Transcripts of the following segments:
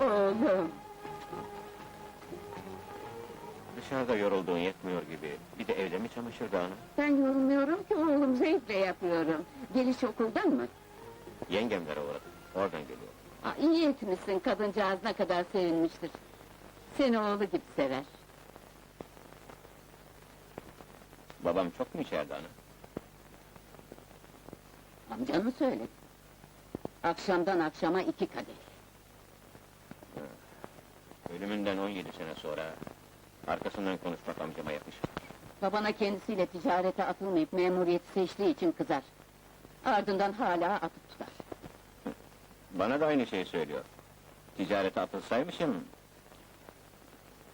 Oğlum. Dışarıda yorulduğun yetmiyor gibi. Bir de evde mi çamaşır dağını? Ben yorulmuyorum ki oğlum zevkle yapıyorum. Geliş okuldan mı? Yengemlere uğradım. Oradan geliyor. Aa, iyi etmişsin kadıncağız ne kadar sevinmiştir. Seni oğlu gibi sever. Babam çok mu içeride hanım? Amcan mı söyledi? Akşamdan akşama iki kadeh. Ölümünden 17 sene sonra... ...arkasından konuşmak amcama yakışır. Babana kendisiyle ticarete atılmayıp memuriyeti seçtiği için kızar. Ardından hala atıp tutar. Bana da aynı şeyi söylüyor. Ticarete atılsaymışım...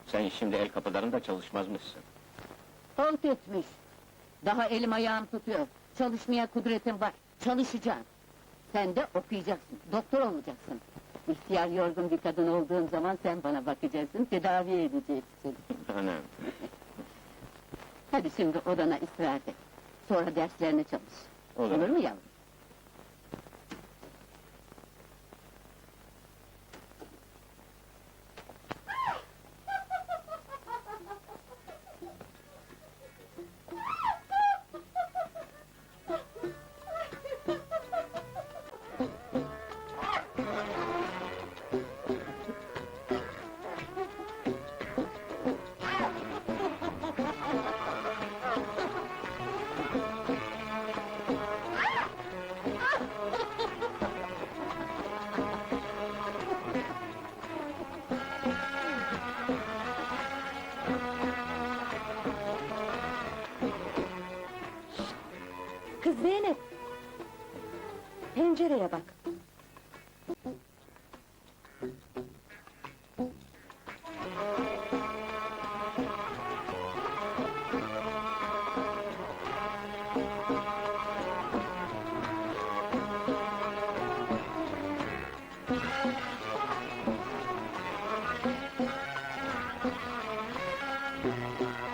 ...sen şimdi el kapılarında çalışmazmışsın. Halt etmiş. Daha elim ayağım tutuyor. Çalışmaya kudretim var. Çalışacağım. Sen de okuyacaksın. Doktor olacaksın. İhtiyar yorgun bir kadın olduğum zaman sen bana bakacaksın, tedavi edeceksin. Anam, Hadi şimdi odana istirahat et. Sonra derslerine çalış. Olur. Olur mu yavrum? Zeynep! Pencereye bak. onu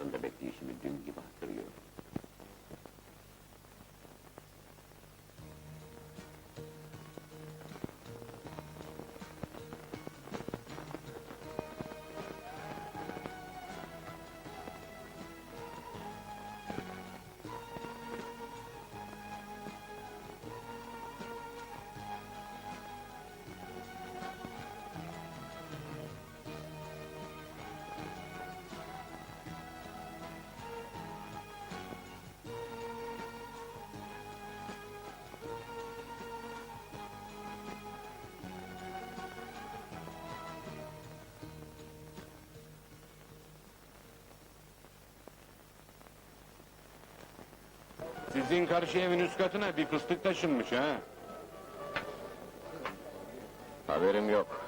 arkalarında bekleyişimi dün gibi. Sizin karşı evin üst katına bir fıstık taşınmış ha. Haberim yok.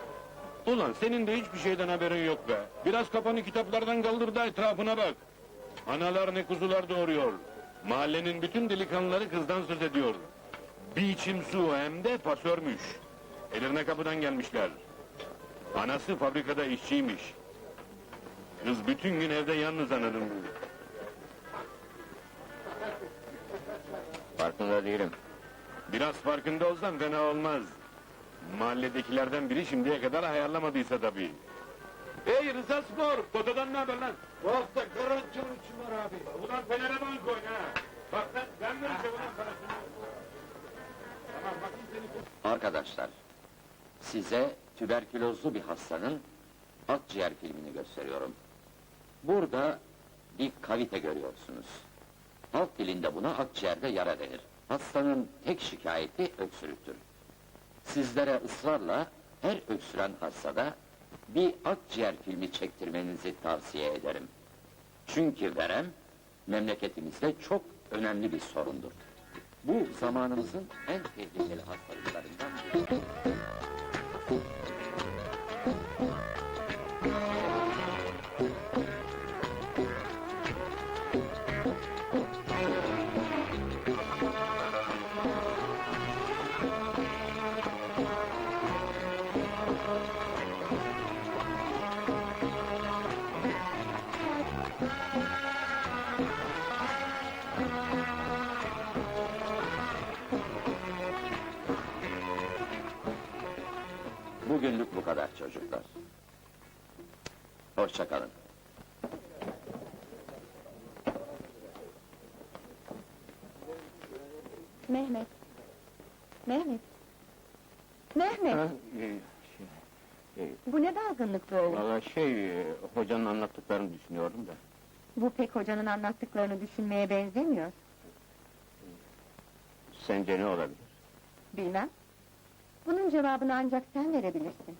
Ulan senin de hiçbir şeyden haberin yok be. Biraz kafanı kitaplardan kaldır da etrafına bak. Analar ne kuzular doğuruyor. Mahallenin bütün delikanlıları kızdan söz ediyor. Bir içim su hem de pasörmüş. Eline kapıdan gelmişler. Anası fabrikada işçiymiş. Kız bütün gün evde yalnız anladım. Farkında değilim. Biraz farkında olsan fena olmaz. Mahalledekilerden biri şimdiye kadar ayarlamadıysa tabii. Hey Rıza Spor, potadan ne haber lan? Bu hafta Karaçam için var abi. Ulan Fener'e bank oyna ha. Bak lan, ben vereceğim ulan parasını. Tamam, bakayım seni. Arkadaşlar, size tüberkülozlu bir hastanın akciğer filmini gösteriyorum. Burada bir kavite görüyorsunuz. Halk dilinde buna akciğerde yara denir. Hastanın tek şikayeti öksürüktür. Sizlere ısrarla her öksüren hastada bir akciğer filmi çektirmenizi tavsiye ederim. Çünkü verem memleketimizde çok önemli bir sorundur. Bu zamanımızın en tehlikeli hastalıklarından biri. Çocuklar. Hoşça kalın. Mehmet. Mehmet. Mehmet, bu ne dalgınlık böyle? Valla şey, e, hocanın anlattıklarını düşünüyordum da. Bu pek hocanın anlattıklarını düşünmeye benzemiyor. Sence ne olabilir? Bilmem. Bunun cevabını ancak sen verebilirsin.